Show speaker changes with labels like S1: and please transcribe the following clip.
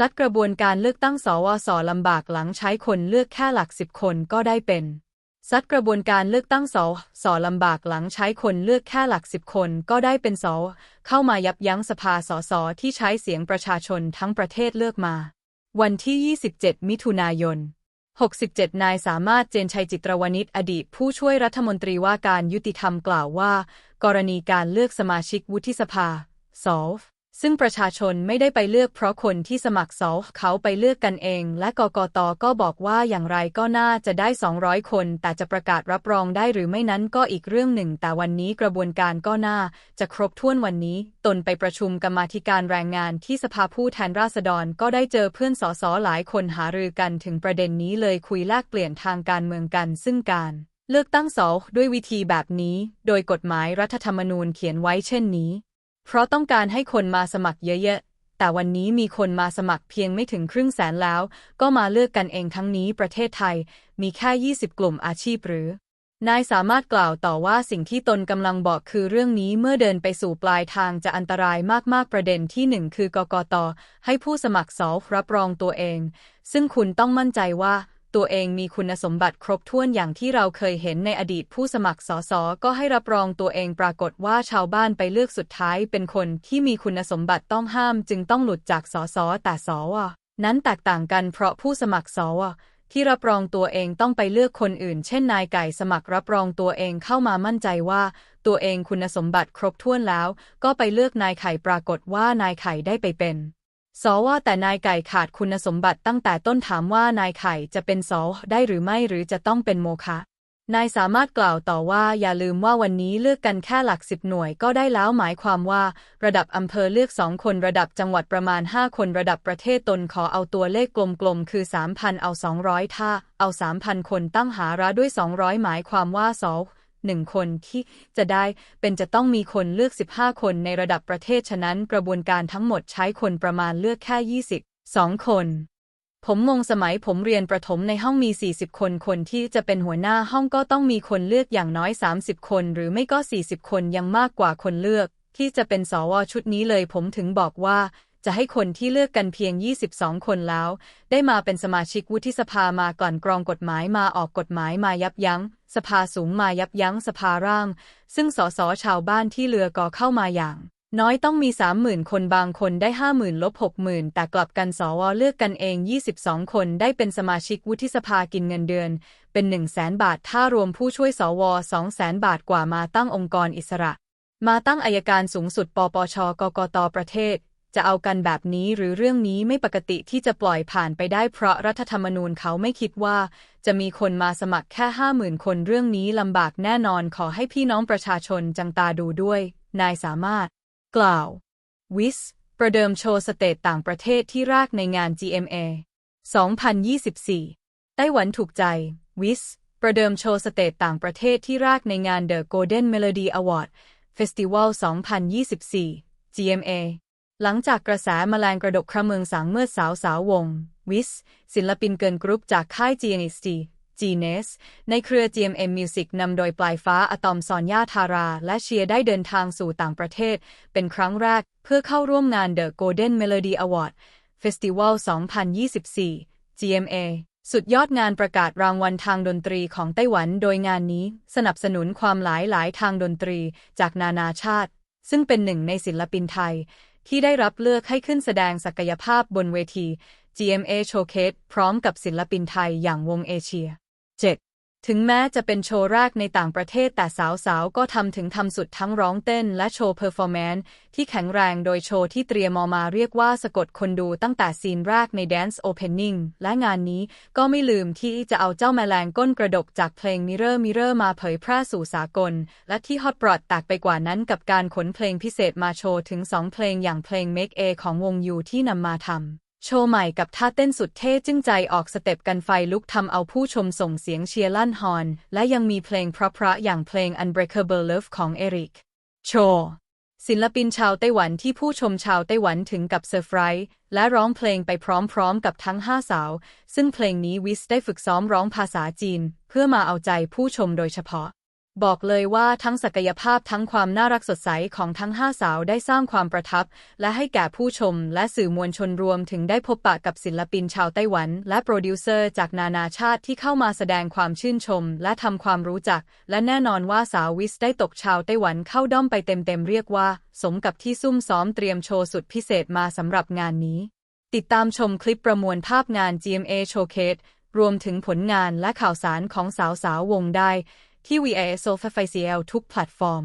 S1: ซัดกระบวนการเลือกตั้งสวสลำบากหลังใช้คนเลือกแค่หลักสิบคนก็ได้เป็น ซัดกระบวนการเลือกตั้งสสลำบากหลังใช้คนเลือกแค่หลักสิบคนก็ได้เป็นสเข้ามายับยั้งสภาสสที่ใช้เสียงประชาชนทั้งประเทศเลือกมา วันที่ 27 มิถุนายน 67 นายสามารถเจนชัยจิตรวณิชอดีตผู้ช่วยรัฐมนตรีว่าการยุติธรรมกล่าวว่า กรณีการเลือกสมาชิกวุฒิสภาส ซึ่งประชาชนไม่ได้ไปเลือกเพราะคนที่สมัครสอเขาไปเลือกกันเอง และกกตก็บอกว่าอย่างไรก็น่าจะได้ 200 คน แต่จะประกาศรับรองได้หรือไม่นั้นก็อีกเรื่องหนึ่ง แต่วันนี้กระบวนการก็น่า จะครบถ้วนวันนี้ ตนไปประชุมกรรมาธิการแรงงานที่สภาผู้แทนราษฎรก็ได้เจอเพื่อนสสหลายคนหารือกันถึงประเด็นนี้เลยคุยแลกเปลี่ยนทางการเมืองกัน ซึ่งการ เลือกตั้งสด้วยวิธีแบบนี้ โดยกฎหมายรัฐธรรมนูญเขียนไว้เช่นนี้ เพราะต้องการให้คนมาสมัครเยอะๆ แต่วันนี้มีคนมาสมัครเพียงไม่ถึงครึ่งแสนแล้ว ก็มาเลือกกันเองทั้งนี้ประเทศไทย มีแค่ 20 กลุ่มอาชีพหรือ นายสามารถกล่าวต่อว่าสิ่งที่ตนกำลังบอกคือเรื่องนี้เมื่อเดินไปสู่ปลายทางจะอันตรายมากๆประเด็นที่หนึ่งคือกกตให้ผู้สมัครสอรับรองตัวเอง ซึ่งคุณต้องมั่นใจว่า ตัวเองมีคุณสมบัติครบถ้วนอย่างที่เราเคยเห็นในอดีตผู้สมัครสสก็ให้รับรองตัวเองปรากฏว่าชาวบ้านไปเลือกสุดท้ายเป็นคนที่มีคุณสมบัติต้องห้ามจึงต้องหลุดจากสสแต่สวนั้นแตกต่างกันเพราะผู้สมัครสวที่รับรองตัวเองต้องไปเลือกคนอื่น เช่นนายไก่สมัครรับรองตัวเองเข้ามามั่นใจว่า ตัวเองคุณสมบัติครบถ้วนแล้ว ก็ไปเลือกนายไข่ปรากฏว่านายไข่ได้ไปเป็น สว่าแต่นายไก่ขาดคุณสมบัติตั้งแต่ต้นถามว่านายไข่จะเป็นสอได้หรือไม่หรือจะต้องเป็นโมฆะนายสามารถกล่าวต่อว่าอย่าลืมว่าวันนี้เลือกกันแค่หลักสิบหน่วยก็ได้แล้วหมายความว่า ระดับอำเภอเลือกสองคนระดับจังหวัดประมาณห้าคนระดับประเทศตนขอเอาตัวเลขกลมๆ คือสามพันเอาสองร้อยถ้า เอาสามพันคนตั้งหาระด้วยสองร้อยหมายความว่าสอ หนึ่งคนที่จะได้เป็นจะต้องมีคนเลือก 15 คนในระดับประเทศฉะนั้นกระบวนการทั้งหมดใช้คนประมาณเลือกแค่ 20 2 คน ผมงงสมัยผมเรียนประถมในห้องมี 40 คนคนที่จะเป็นหัวหน้าห้องก็ต้องมีคนเลือกอย่างน้อย 30 คน หรือไม่ก็ 40 คนยังมากกว่าคนเลือก ที่จะเป็นสวชุดนี้เลยผมถึงบอกว่า จะให้คนที่เลือกกันเพียง 22 คนแล้ว ได้มาเป็นสมาชิกวุฒิสภามากลั่นกรองกฎหมายมาออกกฎหมายมายับยั้ง สภาสูงมายับยั้งสภาร่าง ซึ่งสสชาวบ้านที่เรือก่อเข้ามาอย่าง น้อยต้องมี30,000คนบางคนได้ 50,000ลบ60,000 แต่กลับกันสวเลือกกันเอง 22 คนได้เป็นสมาชิกวุฒิสภากินเงินเดือน เป็น 1 0 0 0 0 0 บาท ถ้ารวมผู้ช่วยสว200,000บาทกว่ามาตั้งองค์กรอิสระมาตั้งอายการสูงสุด ปปช กกต ประเทศ จะเอากันแบบนี้หรือเรื่องนี้ไม่ปกติที่จะปล่อยผ่านไปได้เพราะรัฐธรรมนูญเขาไม่คิดว่า จะมีคนมาสมัครแค่ห้าหมื่นคนเรื่องนี้ลำบากแน่นอนขอให้พี่น้องประชาชนจังตาดูด้วย นายสามารถ กล่าว วิส ประเดิมโชว์สเตจต่างประเทศที่แรกในงาน GMA 2024 ไต้หวันถูกใจ วิส ประเดิมโชว์สเตจต่างประเทศที่แรกในงาน The Golden Melody Award Festival 2024 GMA หลังจากกระแสแมลงกระดกครเมืองสังเมื่อสาวสาววง วิส ศิลปินเกินกรุ๊ปจากค่าย GNST Gnes ในเครือ GMM Music นำโดยปลายฟ้าอะตอมซอนย่าทารา และเชียร์ได้เดินทางสู่ต่างประเทศ เป็นครั้งแรกเพื่อเข้าร่วมงาน The Golden Melody Award Festival 2024 GMA สุดยอดงานประกาศรางวัลทางดนตรีของไต้หวันโดยงานนี้สนับสนุนความหลายหลายทางดนตรีจากนานาชาติ ซึ่งเป็นหนึ่งในศิลปินไทยที่ได้รับเลือกให้ขึ้นแสดงศักยภาพบนเวที GMA Showcase พร้อมกับศิลปินไทยอย่างวงเอเชีย 7. ถึงแม้จะเป็นโชว์แรกในต่างประเทศแต่สาวๆ ก็ทำถึงทำสุดทั้งร้องเต้นและโชว์เพอร์ฟอร์แมนซ์ที่แข็งแรงโดยโชว์ที่เตรียมออกมาเรียกว่าสะกดคนดูตั้งแต่ซีนแรกใน Dance Opening และงานนี้ก็ไม่ลืมที่จะเอาเจ้าแมลงก้นกระดกจากเพลง Mirror Mirror มาเผยแพร่สู่สากล และที่ฮอตบรอดแตกไปกว่านั้นกับการขนเพลงพิเศษมาโชว์ถึงสองเพลงอย่างเพลง Make A ของวงยูที่นำมาทำ โชว์ใหม่กับท่าเต้นสุดเท่จึ้งใจออกสเต็ปกันไฟลุกทำเอาผู้ชมส่งเสียงเชียร์ลั่นฮอน และยังมีเพลงเพราะๆอย่างเพลง Unbreakable Love ของเอริก โชว์ศิลปินชาวไต้หวันที่ผู้ชมชาวไต้หวันถึงกับเซอร์ไพรส์และร้องเพลงไปพร้อมๆกับทั้งห้าสาว ซึ่งเพลงนี้วิสได้ฝึกซ้อมร้องภาษาจีน เพื่อมาเอาใจผู้ชมโดยเฉพาะ บอกเลยว่าทั้งศักยภาพทั้งความน่ารักสดใสของทั้งห้าสาวได้สร้างความประทับ และให้แก่ผู้ชมและสื่อมวลชนรวมถึงได้พบปะกับศิลปินชาวไต้หวัน และโปรดิวเซอร์จากนานาชาติที่เข้ามาแสดงความชื่นชม และทำความรู้จัก และแน่นอนว่าสาววิสได้ตกชาวไต้หวันเข้าด้อมไปเต็มๆเรียกว่า สมกับที่ซุ่มซ้อมเตรียมโชว์สุดพิเศษมาสำหรับงานนี้ ติดตามชมคลิปประมวลภาพงาน GMA Showcase รวมถึงผลงานและข่าวสารของสาวสาววงได้ ที่ VAS o f i c i a l ทุกแพลตฟอร์ม